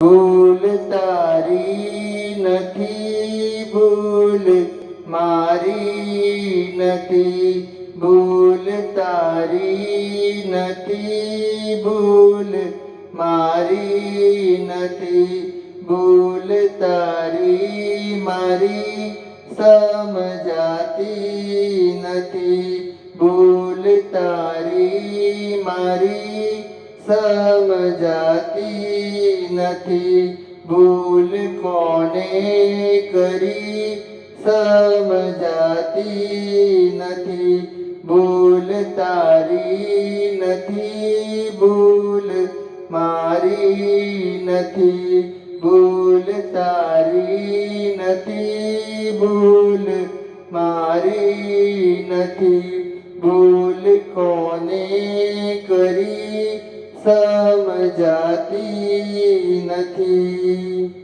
ભૂલ તારી નથી, ભૂલ મારી નથી, ભૂલ તારી નથી, ભૂલ મારી નથી, ભૂલ તારી મારી સમજાતી નથી, ભૂલ તારી મારી સમજાતી નથી. ભૂલ કોને કરી? સમજાતી નથી. ભૂલ તારી નથી. ભૂલ મારી નથી. ભૂલ તારી નથી. ભૂલ મારી નથી. ભૂલ કોને કરી? સમજાતી નથી